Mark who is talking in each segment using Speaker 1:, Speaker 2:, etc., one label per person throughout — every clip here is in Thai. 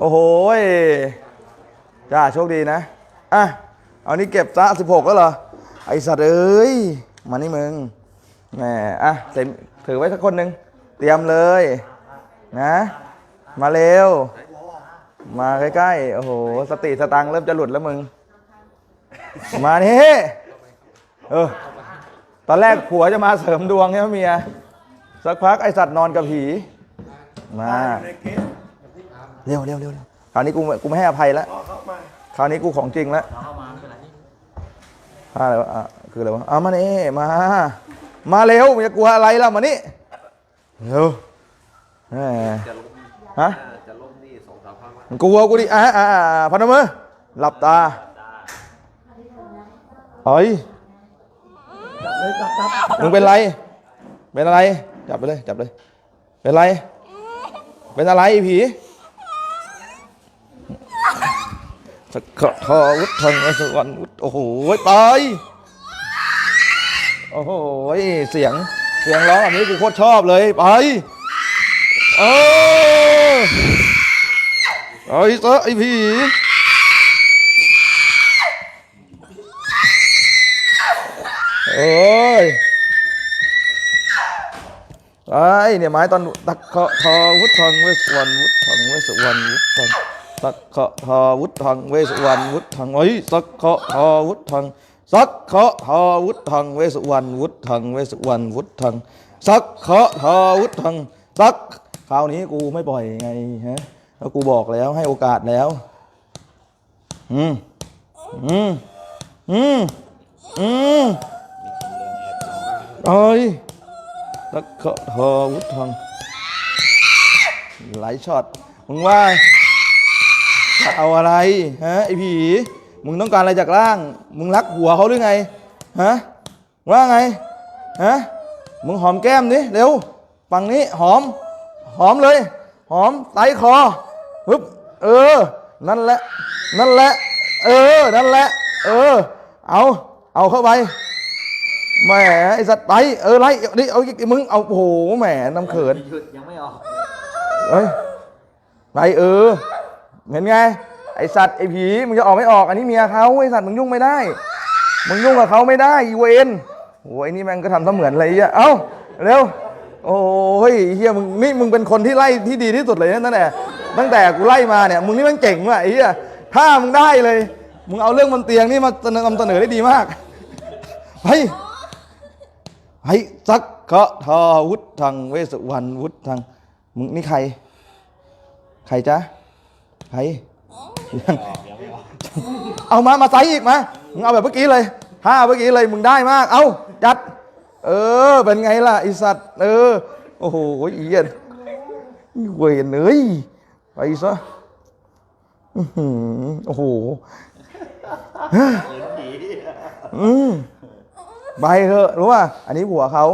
Speaker 1: โอ้โหจ้าโชคดีนะ อะ เอานี่เก็บซะสิบหกแล้วเหรอ ไอสัตว์เอ้ย มานี่มึง แหม อะเต็มถือไว้สักคนหนึ่ง เตรียมเลย นะ มาเร็ว มาใกล้ๆ โอ้โห สติสตังเริ่มจะหลุดแล้วมึง มานี่เออ ตอนแรกผัวจะมาเสริมดวงใช่ไหมเมีย สักพักไอสัตว์นอนกับผี มา เร็วเร็วเร็วเร็วคราวนี้กูกูไม่ให้อภัยแล้วคราวนี้กูของจริงแล้วอะไรวะอะคืออะไรวะเอามานี่มา มาเร็วมึงจะกลัวอะไรล่ะมานี่เร็วแหมฮะ
Speaker 2: จะล่มนี่สองสามพันละ
Speaker 1: มึงกลัวกูดิอะอะอะพนมมือหลับตาเฮ้ยมึงเป็นไร เป็นอะไร จับไปเลย จับเลย เป็นไร เป็นอะไรผี สกกะทอวุฒทังไอ้สวรรค์วุฒโอ้โหไปโอ้โหเสียงเสียงร้องแบบนี้กูโคตรชอบเลยไปเออไอ้เตะไอ้ผีเอ้ยไอ้เนี่ยไม้ตอนตักเคาะทอวุฒทองเวสวรรณวุฒทองเวสวรรณวุฒทอง ตักเคาะทอวุฒทองเวสวรรณวุฒทองเฮ้ยสักเคาะทอวุฒทองสักเคาะทอวุฒทองเวสวรรณวุฒทองเวสวรรณวุฒทองสักเคาะทอวุฒทองสักคราวนี้กูไม่ปล่อยไงฮะแล้วกูบอกแล้วให้โอกาสแล้ว อืมอืมอืมอืมเอ้ยแล้วก็ทอวุฒทองหลายช็อตมึงว่า เอาอะไรฮะไอผีมึงต้องการอะไรจากร่าง มึงรักหัวเขาหรือไงฮะว่าไงฮะมึงหอมแก้มดิเร็วฝั่งนี้หอม หอมเลย หอมไตคอปึ๊บเออ นั่นแหละ นั่นแหละ เออ นั่นแหละ เออ เอาเอาเข้าไปแหมไอสัตว์ไปเออไล่นี่เอาอีกมึงเอาโอ้โหแหมน้ำเขิน
Speaker 2: หยุดยังไม่ออก
Speaker 1: เอ้ยไปเออ เห็นไง ไอสัตว์ไอผีมึงจะออกไม่ออก อันนี้เมียเขาไอสัตว์มึงยุ่งไม่ได้ มึงยุ่งกับเขาไม่ได้อีเวนโอ้ยนี่แม่งก็ทำเสมือนอะไรอะเอ้าเร็วโอ้ยเฮียมึงนี่มึงเป็นคนที่ไล่ที่ดีที่สุดเลยนะตั้งแต่ตั้งแต่กูไล่มาเนี่ยมึงนี่ม่งเก่งว่ะไอ้เฮียถ้ามึงได้เลย มึงเอาเรื่องบนเตียงนี่มาเสนอนำเสนอได้ดีมากไปให้สักเคาะทอวุฒทางเวสุวรรณวุฒทางมึงนี่ใคร ใครจ๊ะ ใครยังเอามามาใส่อีกมามึงเอาแบบเมื่อกี้เลยห้าเมื่อกี้เลยมึงได้มาก เอาจัด เออ เป็นไงล่ะไอสัตว์ เออ โอ้โหอีเหี้ยนเวยเอ้ยไปซะอื้อหือโอ้โหอืมไปเถอะรู้ป่ะอันนี้ผัวเขา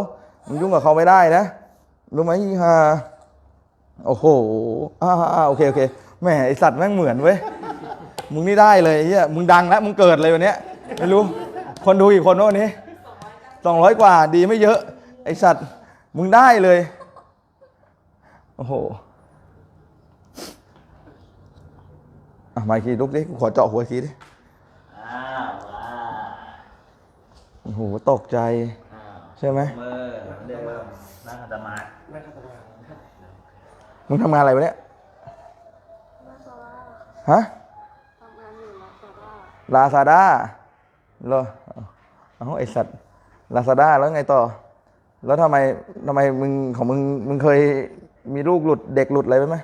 Speaker 1: มึงยุ่งกับเขาไม่ได้นะ รู้ไหมอีฮาโอ้โหอ่าอ่าโอเคโอเค แหมไอสัตว์แม่งเหมือนเว้ย มึงนี่ได้เลยเฮียมึงดังแล้วมึงเกิดเลยวันเนี้ย ไม่รู้ คนดูอีกคนวะวันนี้สองร้อยกว่าดีไม่เยอะ ไอสัตว์ มึงได้เลย โอ้โหอะมาอีกทีลุกดิกูขอเจาะหัวอีกทีดิ
Speaker 2: อ้าวว้า
Speaker 1: โอ้โห ตกใจ
Speaker 2: อ้าว
Speaker 1: ใช่ไหม
Speaker 2: มือเหมือนเดิมนั่งขัดสมาธิ
Speaker 1: มึงทำงานอะไรวะเนี่ย ฮะ
Speaker 3: ทำงานอยู่ลาซาด้า
Speaker 1: ลาซาด้าเหรอเอาไอสัตว์ลาซาด้าแล้วไงต่อ แล้วทำไมทำไมมึงของมึงมึงเคยมีลูกหลุดเด็กหลุดอะไรไหมไหม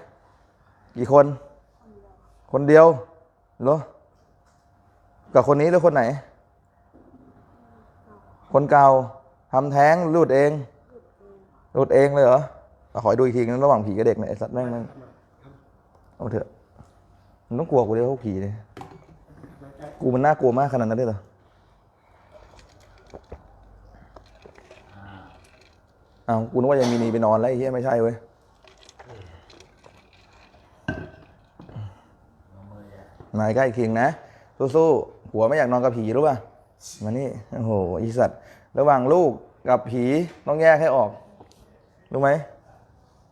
Speaker 1: กี่คน คนเดียวเหรอกับคนนี้หรือคนไหน คนเก่าทำแท้งหลุดเองหลุดเองเลยเหรอขอให้ดูอีกทีนึงระหว่างผีกับเด็กเนี่ยไอสัตว์แม่งแม่งเอาเถอะ มึงต้องกลัวกูเดียวพวกผีเลยกูมันน่ากลัวมากขนาดนั้นเลยเหรออ้าวกูนึกว่ายังมีนีไปนอนแล้วไอ้เหี้ยไม่ใช่เว้ยนายใกล้เคียงนะ สู้ๆผัวไม่อยากนอนกับผีรู้ป่ะมานี่โอ้โหอีสัตว์ ระหว่างลูกกับผีต้องแยกให้ออก รู้ไหม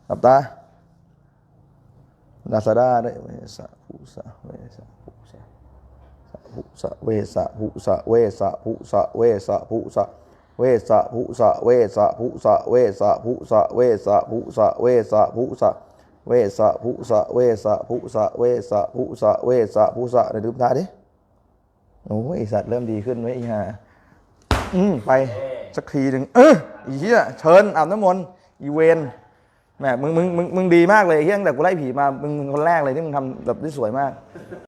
Speaker 1: หลับตา ลาซาด้าด้เวสะภูสะเวสะภูสะภูสะเวสะภูสะเวสะภูสะเวสะภูสะเวสะภูสะเวสะภูสะเวสะภูสะเวสะภูสะเวสะภูสะเวสะภูสะเวสะภูสะเวสะภูสะเวสะภูสะเดี๋ยวดูตาดิโอ้ยสัตว์เริ่มดีขึ้นไว้อ้ห่าอืมไปสักทีหนึ่งเอออีเหี้ยเชิญอาบน้ำมนต์อีเวน แหมมึงมึงมึงมึงดีมากเลยเฮียตั้งแต่กูไล่ผีมามึงมึงคนแรกเลยที่มึงทำแบบได้สวยมาก